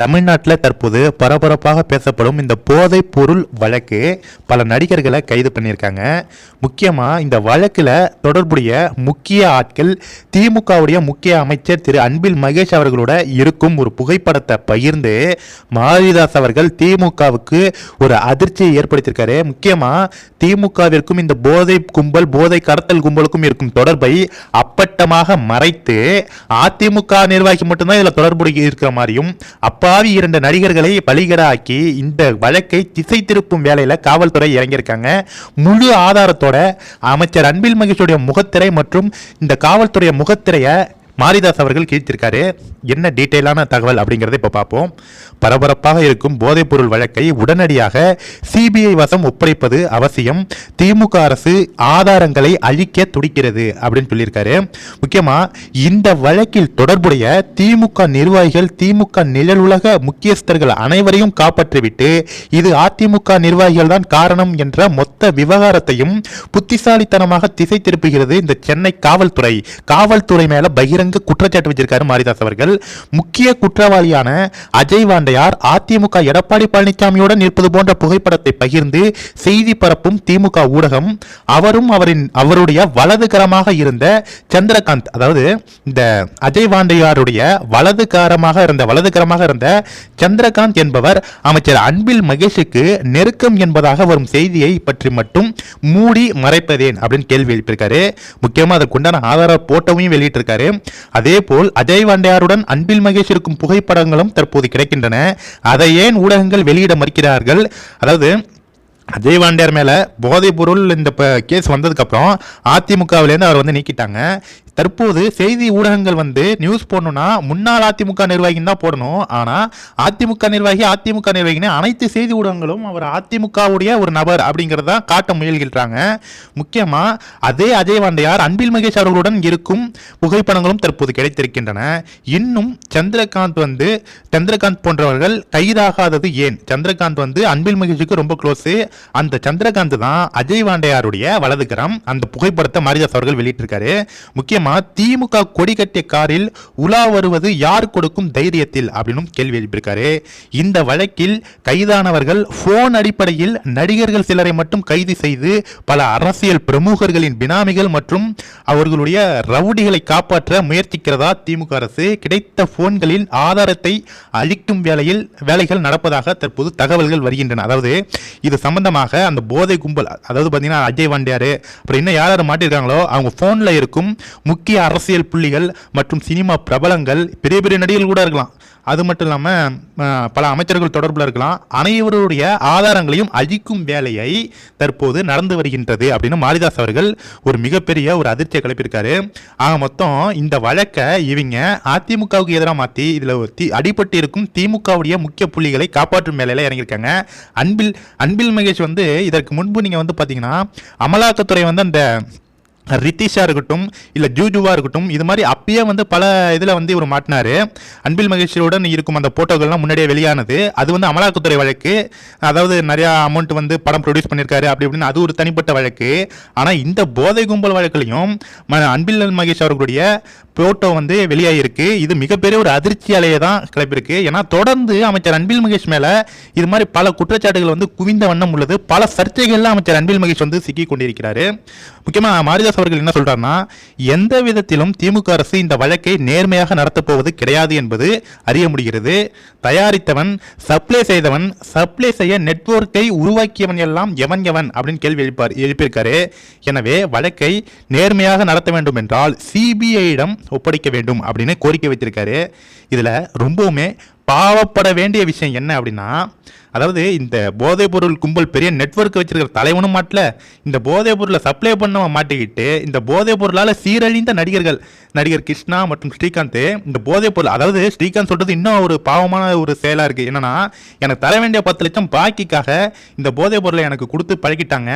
தமிழ்நாட்டில் தற்போது பரபரப்பாக பேசப்படும் இந்த போதைப் பொருள் வழக்கு பல நடிகர்களை கைது பண்ணியிருக்காங்க. முக்கியமாக இந்த வழக்கில் தொடர்புடைய முக்கிய ஆட்கள் திமுகவுடைய முக்கிய அமைச்சர் திரு அன்பில் மகேஷ் அவர்களோட இருக்கும் ஒரு புகைப்படத்தை பகிர்ந்து மாரிதாஸ் அவர்கள் திமுகவுக்கு ஒரு அதிர்ச்சியை ஏற்படுத்தியிருக்காரு. முக்கியமாக திமுகவிற்கும் இந்த போதை கும்பல் போதை கடத்தல் கும்பலுக்கும் இருக்கும் தொடர்பை அப்பட்டமாக மறைத்து அதிமுக நிர்வாகி மட்டும்தான் இதில் தொடர்புடைய இருக்கிற மாதிரியும் பாவி இரண்டு நடிகர்களை பலிகடாக்கி இந்த வழக்கை திசை திருப்பும் வேலையில் காவல்துறை இறங்கியிருக்காங்க. முழு ஆதாரத்தோட அமைச்சர் அன்பில் மகேஷுடைய முகத்திரை மற்றும் இந்த காவல்துறை முகத்திரையை மாரிதாஸ் அவர்கள் கீழ்த்திருக்காரு. என்ன டீட்டெயிலான தகவல் அப்படிங்கிறத இப்போ பார்ப்போம். பரபரப்பாக இருக்கும் போதைப்பொருள் வழக்கை உடனடியாக சிபிஐ வசம் ஒப்படைப்பது அவசியம். திமுக அரசு ஆதாரங்களை அழிக்க துடிக்கிறது அப்படின்னு சொல்லியிருக்காரு. முக்கியமாக இந்த வழக்கில் தொடர்புடைய திமுக நிர்வாகிகள் திமுக நிழலுலக முக்கியஸ்தர்கள் அனைவரையும் காப்பாற்றிவிட்டு இது அதிமுக நிர்வாகிகள் தான் காரணம் என்ற மொத்த விவகாரத்தையும் புத்திசாலித்தனமாக திசை திருப்புகிறது இந்த சென்னை காவல்துறை. காவல்துறை மேல பகிரங்க குற்றச்சாட்டு வச்சிருக்காரு மாரிதாஸ் அவர்கள். முக்கிய குற்றவாளியான அஜய் வாண்டையார் அதிமுக எடப்பாடி பழனிசாமியுடன் நிற்பது போன்ற புகைப்படத்தை பகிர்ந்து செய்தி பரப்பும் திமுக ஊடகம். அவரும் அவரின் அவருடைய வலதுகரமாக இருந்த சந்திரகாந்த் அதாவது இந்த அஜய் வாண்டையாருடைய வலதுகரமாக இருந்த வலதுகரமாக இருந்த சந்திரகாந்த் என்பவர் அமைச்சர் அன்பில் மகேஷுக்கு நெருக்கம் என்பதாக வரும் செய்தியை பற்றி மட்டும் மூடி மறைப்பதேன் அப்படின்னு கேள்வி எழுப்பியிருக்காரு. முக்கியமாக அதற்குண்டான ஆதார போட்டோவையும் வெளியிட்டிருக்காரு. அதே போல் அஜய் வாண்டையாருடன் அன்பில் மகேஷ் இருக்கும் புகைப்படங்களும் தற்போது கிடைக்கின்றன. அதை ஏன் ஊடகங்கள் வெளியிட மறுக்கிறார்கள்? அதாவது அஜய் வாண்டியார் மேலே போதைப் பொருள் இந்த கேஸ் வந்ததுக்கப்புறம் அதிமுகவிலேருந்து அவர் வந்து நீக்கிட்டாங்க. தற்போது செய்தி ஊடகங்கள் வந்து நியூஸ் போடணும்னா முன்னாள் அதிமுக நிர்வாகின்னு தான் போடணும். ஆனால் அதிமுக நிர்வாகி அதிமுக நிர்வாகினு அனைத்து செய்தி ஊடகங்களும் அவர் அதிமுகவுடைய ஒரு நபர் அப்படிங்கிறத காட்ட முயல்கின்றாங்க. முக்கியமாக அதே அஜய் வாண்டையார் அன்பில் மகேஷ் அவர்களுடன் இருக்கும் புகைப்படங்களும் தற்போது கிடைத்திருக்கின்றன. இன்னும் சந்திரகாந்த் வந்து சந்திரகாந்த் போன்றவர்கள் கைதாகாதது ஏன்? சந்திரகாந்த் வந்து அன்பில் மகேஷுக்கு ரொம்ப க்ளோஸு அந்த சந்திரகாந்த் தான் அஜய் வாண்டையாருடைய வலதுகரம். அந்த புகைப்படத்தை மாரிதாஸ் அவர்கள் வெளியிட்டிருக்காரு. முக்கிய முக்கியமா திமுக கொடி கட்டிய காரில் உலா வருவது யார் கொடுக்கும் தைரியத்தில்? அப்படின்னு கேள்வி எழுப்பியிருக்காரு. இந்த வழக்கில் கைதானவர்கள் போன் அடிப்படையில் நடிகர்கள் சிலரை மட்டும் கைது செய்து பல அரசியல் பிரமுகர்களின் பினாமிகள் மற்றும் அவர்களுடைய ரவுடிகளை காப்பாற்ற முயற்சிக்கிறதா திமுக அரசு? கிடைத்த போன்களில் ஆதாரத்தை அழிக்கும் வேலையில் வேலைகள் நடப்பதாக தற்போது தகவல்கள் வருகின்றன. அதாவது இது சம்பந்தமாக அந்த போதை கும்பல் அதாவது பார்த்தீங்கன்னா அஜய் வாண்டியாரு அப்புறம் இன்னும் யார் யார் மாட்டியிருக்காங்களோ அவங்க ஃபோனில் இருக்கும் முக்கிய அரசியல் புள்ளிகள் மற்றும் சினிமா பிரபலங்கள் பெரிய பெரிய நடிகர்கள் கூட இருக்கலாம். அது மட்டும் இல்லாமல் பல அமைச்சர்கள் தொடர்பில் இருக்கலாம். அனைவருடைய ஆதாரங்களையும் அழிக்கும் வேலையை தற்போது நடந்து வருகின்றது அப்படின்னு மாரிதாஸ் அவர்கள் ஒரு மிகப்பெரிய ஒரு அதிர்ச்சியை கிளப்பியிருக்காரு. ஆக மொத்தம் இந்த வழக்கை இவங்க அதிமுகவுக்கு எதிராக மாற்றி இதில் தி அடிபட்டு இருக்கும் திமுகவுடைய முக்கிய புள்ளிகளை காப்பாற்றும் வேலையில் இறங்கியிருக்காங்க. அன்பில் அன்பில் மகேஷ் வந்து இதற்கு முன்பு நீங்கள் வந்து பார்த்தீங்கன்னா அமலாக்கத்துறை வந்து அந்த ரித்திஷா இருக்கட்டும் இல்லை ஜூஜுவா இருக்கட்டும் இது மாதிரி அப்பயே வந்து பல இதில் வந்து இவர் மாட்டினாரு. அன்பில் மகேஷுடன் இருக்கும் அந்த போட்டோக்கள்லாம் முன்னாடியே வெளியானது. அது வந்து அமலாக்கத்துறை வழக்கு. அதாவது நிறையா அமௌண்ட் வந்து படம் ப்ரொடியூஸ் பண்ணியிருக்காரு அப்படி இப்படின்னு அது ஒரு தனிப்பட்ட வழக்கு. ஆனால் இந்த போதை கும்பல் வழக்குலையும் ம- அன்பில் மகேஷ் அவர்களுடைய போட்டோ வந்து வெளியாகிருக்கு இது மிகப்பெரிய ஒரு அதிர்ச்சி அலையை தான் கிளப்பியிருக்கு ஏன்னா தொடர்ந்து அமைச்சர் அன்பில் மகேஷ் மேலே இது மாதிரி பல குற்றச்சாட்டுகள் வந்து குவிந்த வண்ணம் உள்ளது. பல சர்ச்சைகளில் அமைச்சர் அன்பில் மகேஷ் வந்து சிக்கி கொண்டிருக்கிறாரு. முக்கியமாக மாரிதாஸ் அவர்கள் என்ன சொல்றாருன்னா எந்த விதத்திலும் திமுக அரசு இந்த வழக்கை நேர்மையாக நடத்தப் போவது கிடையாது என்பது அறிய முடிகிறது. தயாரித்தவன் சப்ளை செய்தவன் சப்ளை செய்ய நெட்வொர்க்கை உருவாக்கியவன் எல்லாம் எவன் எவன் அப்படின்னு கேள்வி எழுப்பார் எழுப்பியிருக்காரு. எனவே வழக்கை நேர்மையாக நடத்த வேண்டும் என்றால் சிபிஐயிடம் ஒப்படைக்க வேண்டும் அப்படின்னு கோரிக்கை வைத்திருக்காரு. இதில் ரொம்பவுமே பாவப்பட வேண்டிய விஷயம் என்ன அப்படின்னா அதாவது இந்த போதைப் பொருள் கும்பல் பெரிய நெட்வொர்க் வச்சிருக்கிற தலைவனும் மாட்டல. இந்த போதைப் பொருளை சப்ளை பண்ணவன் மாட்டிக்கிட்டு இந்த போதைப் பொருளால் சீரழிந்த நடிகர்கள் நடிகர் கிருஷ்ணா மற்றும் ஸ்ரீகாந்த் இந்த போதைப் பொருள் அதாவது ஸ்ரீகாந்த் சொல்றது இன்னும் ஒரு பாவமான ஒரு செயலாக இருக்குது என்னன்னா எனக்கு தர வேண்டிய பத்து லட்சம் பாக்கிக்காக இந்த போதைப் பொருளை எனக்கு கொடுத்து பழகிட்டாங்க.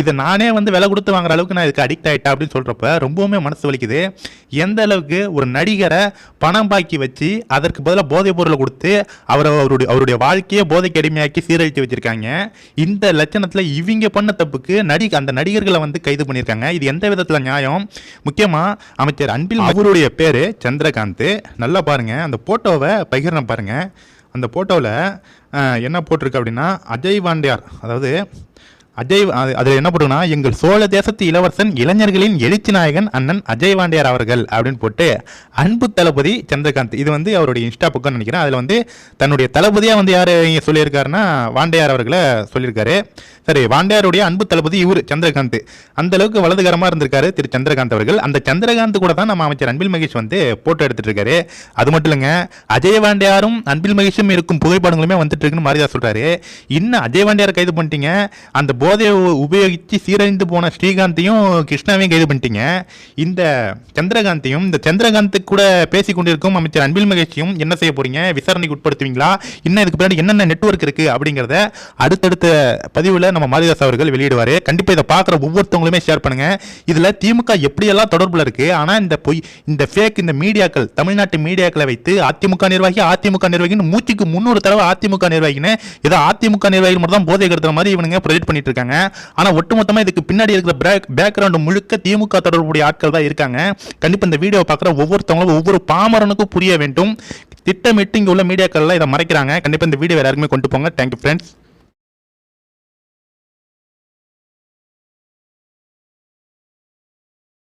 இதை நானே வந்து விலை கொடுத்து வாங்குற அளவுக்கு நான் இதுக்கு அடிக்ட் ஆகிட்டேன் அப்படின்னு சொல்கிறப்ப ரொம்பவுமே மனசு வலிக்குது. எந்த அளவுக்கு ஒரு நடிகரை பணம் பாக்கி வச்சு அதற்கு பதிலாக போதைப் பொருளை கொடுத்து அவரை அவருடைய அவருடைய வாழ்க்கையை போதைக்கு அடிமையாக்கி சீரழித்து வச்சிருக்காங்க. இந்த லட்சணத்தில் இவங்க பண்ண தப்புக்கு நடி அந்த நடிகர்களை வந்து கைது பண்ணியிருக்காங்க இது எந்த விதத்தில் நியாயம்? முக்கியமாக அமைச்சர் அன்பில் அவருடைய பேர் சந்திரகாந்த். நல்லா பாருங்க. அந்த போட்டோவை பகிர்ன பாருங்க. அந்த ஃபோட்டோவில் என்ன போட்டிருக்கு அப்படின்னா அஜய் வாண்டியார் அதாவது அஜய் அது- அதில் என்ன போட்டுனா எங்கள் சோழ தேசத்து இளவரசன் இளைஞர்களின் எழுச்சி நாயகன் அண்ணன் அஜய் வாண்டியார் அவர்கள் அப்படின்னு போட்டு அன்பு தளபதி சந்திரகாந்த். இது வந்து அவருடைய இன்ஸ்டா பக்கம் நினைக்கிறேன். அதில் வந்து தன்னுடைய தளபதியாக வந்து யார் இங்கே சொல்லியிருக்காருன்னா வாண்டியார் அவர்களை சொல்லியிருக்காரு. சரி வாண்டியாருடைய அன்பு தளபதி இவர் சந்திரகாந்த். அந்த அளவுக்கு வலதுகரமாக இருந்திருக்காரு திரு சந்திரகாந்த் அவர்கள். அந்த சந்திரகாந்த் கூட தான் நம்ம அமைச்சர் அன்பில் மகேஷ் வந்து போட்டோ எடுத்துட்டு இருக்காரு அது மட்டும் இல்லைங்க அஜய் வாண்டியாரும் அன்பில் மகேஷும் இருக்கும் புகைப்படங்களுமே வந்துட்டு இருக்குன்னு மாரிதா சொல்றாரு. இன்னும் அஜய் வாண்டியாரை கைது பண்ணிட்டீங்க. அந்த போதையை உ- உபயோகித்து சீரழிந்து போன ஸ்ரீகாந்தையும் கிருஷ்ணாவையும் கைது பண்ணிட்டீங்க. இந்த சந்திரகாந்தையும் இந்த சந்திரகாந்த் கூட பேசி கொண்டிருக்கும் அமைச்சர் அன்பில் மகேஷையும் என்ன செய்ய போறீங்க? விசாரணைக்கு உட்படுத்துவீங்களா? இன்னும் இதுக்கு பின்னாடி என்னென்ன நெட்வொர்க் இருக்கு அப்படிங்கிறத அடுத்தடுத்த பதிவில் நம்ம மாரிதாஸ் அவர்கள் வெளியிடுவார். கண்டிப்பாக இதை பார்க்குற ஒவ்வொருத்தவங்களுமே ஷேர் பண்ணுங்க. இதில் திமுக எப்படியெல்லாம் தொடர்பில் இருக்கு? ஆனால் இந்த பொய் இந்த ஃபேக் இந்த மீடியாக்கள் தமிழ்நாட்டு மீடியாக்களை வைத்து அதிமுக நிர்வாகி அதிமுக நிர்வாகின்னு மூச்சுக்கு முன்னூறு தடவை அதிமுக நிர்வாகின்னு ஏதோ அதிமுக நிர்வாகிகள் மட்டும் தான் போதை கருத்துற மாதிரி இவனுங்க ப்ரொஜெக்ட் பண்ணிட்டு இருக்காங்க. ஆனால் ஒட்டுமொத்தமாக இதுக்கு பின்னாடி இருக்கிற பேக் பேக்ரவுண்டு முழுக்க திமுக தொடர்புடைய ஆட்கள் தான் இருக்காங்க. கண்டிப்பாக இந்த வீடியோ பார்க்குற ஒவ்வொருத்தவங்களும் ஒவ்வொரு பாமரனுக்கும் புரிய வேண்டும். திட்டமிட்டு இங்கே உள்ள மீடியாக்கள்லாம் இதை மறைக்கிறாங்க. கண்டிப்பாக இந்த வீடியோ எல்லாருக்குமே கொண்டு போங்க. Thank you friends